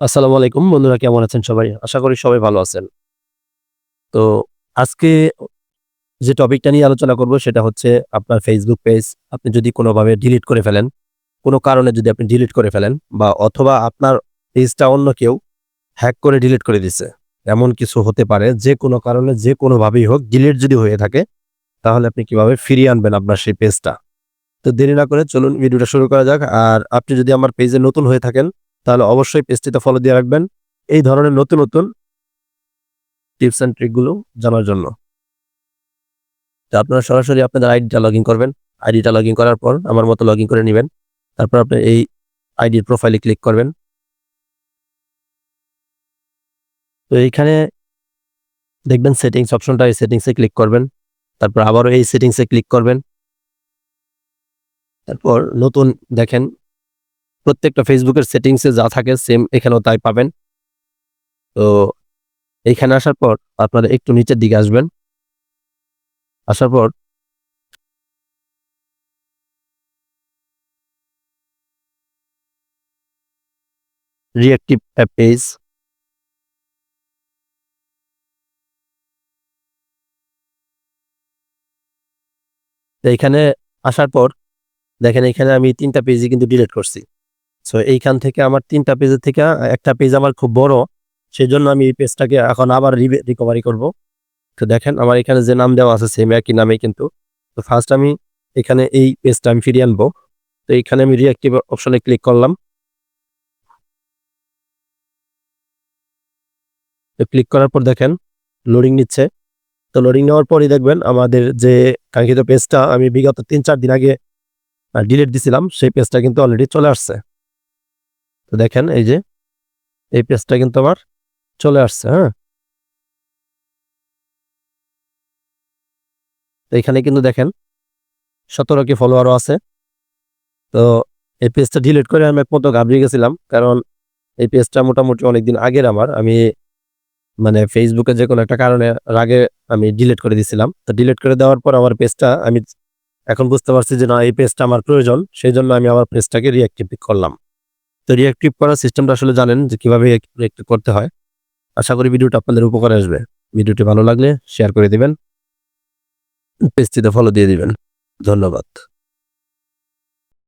আসসালামু আলাইকুম, বন্ধুরা কেমন আছেন সবাই? আশা করি সবাই ভালো আছেন। তো আজকে যে টপিকটা নিয়ে আলোচনা করব সেটা হচ্ছে আপনার ফেসবুক পেজ আপনি যদি কোনোভাবে ডিলিট করে ফেলেন, কোনো কারণে যদি আপনি ডিলিট করে ফেলেন বা অথবা আপনার পেজটা অন্য কেউ হ্যাক করে ডিলিট করে দিছে, এমন কিছু হতে পারে, যে কোনো কারণে, যে কোনোভাবেই হোক ডিলিট যদি হয়ে থাকে, তাহলে আপনি কীভাবে ফিরিয়ে আনবেন আপনার সেই পেজটা তো দেরি না করে চলুন, ভিডিওটা শুরু করা যাক। আর আপনি যদি আমার পেজে নতুন হয়ে থাকেন তাহলে অবশ্যই পেজটিতে ফলো দিয়ে রাখবেন। এই ধরনের নতুন নতুন টিপস অ্যান্ড ট্রিকগুলো জানার জন্য। তো আপনারা সরাসরি আপনাদের আইডিটা লগ করবেন। আইডিটা লগ করার পর আমার মতো লগ করে নেবেন। তারপর আপনি এই আইডির প্রোফাইলে ক্লিক করবেন। তো এইখানে দেখবেন সেটিংস অপশনটা এই সেটিংসে ক্লিক করবেন। তারপর আবারও এই সেটিংসে ক্লিক করবেন। তারপর নতুন দেখেন প্রত্যেকটা ফেসবুকের সেটিংসে যা থাকে সেম এখানেও তাই পাবেন। তো এইখানে আসার পর আপনারা একটু নিচের দিকে আসবেন। আসার পর রিঅ্যাক্টিভ অ্যাপ পেজ এইখানে আসার পর দেখেন এখানে আমি তিনটা পেজই কিন্তু ডিলিট করছি। সো এইখান থেকে আমার তিনটা পেজের থেকে, একটা পেজ আমার খুব বড় সেই জন্য আমি এই পেজটাকে এখন আবার রিকভারি করব। তো দেখেন, আমার এখানে যে নাম দেওয়া আছে সেম একই নামে কিন্তু। তো ফার্স্ট আমি এখানে এই পেজটা আমি ফিরিয়ে আনব। তো এইখানে আমি রিঅ্যাক্টিভ অপশনে ক্লিক করলাম। তো ক্লিক করার পর দেখেন লোডিং নিচ্ছে। তো লোডিং নেওয়ার পরই দেখবেন, আমাদের যে কাঙ্ক্ষিত পেজটা আমি বিগত তিন চার দিন আগে ডিলিট দিছিলাম, সেই পেজটা কিন্তু অলরেডি চলে আসছে। তো দেখেন এই যে, এই পেজটা কিন্তু আমার চলে আসছে হ্যাঁ? তো এখানে কিন্তু দেখেন সতেরো কি ফলোয়ারও আছে। তো এই পেজটা ডিলিট করে আমি এক মতো ঘাবড়িয়ে গেছিলাম, কারণ এই পেজটা মোটামুটি অনেকদিন আগের আমার। আমি মানে ফেসবুকে যে কোনো একটা কারণে আগে আমি ডিলিট করে দিছিলাম। তো ডিলিট করে দেওয়ার পর আমার পেজটা আমি এখন বুঝতে পারছি যে না, এই পেজটা আমার প্রয়োজন, সেই জন্য আমি আমার পেজটাকে রিঅ্যাক্টিভ করলাম। তো রিয়াক্টিভ করার সিস্টেমটা আসলে জানেন যে কীভাবে রিয়াক্টিভ করতে হয়। আশা করি ভিডিওটা আপনাদের উপকারে আসবে। ভিডিওটি ভালো লাগলে শেয়ার করে দিবেন পেজটিতে ফলো দিয়ে দিবেন। ধন্যবাদ।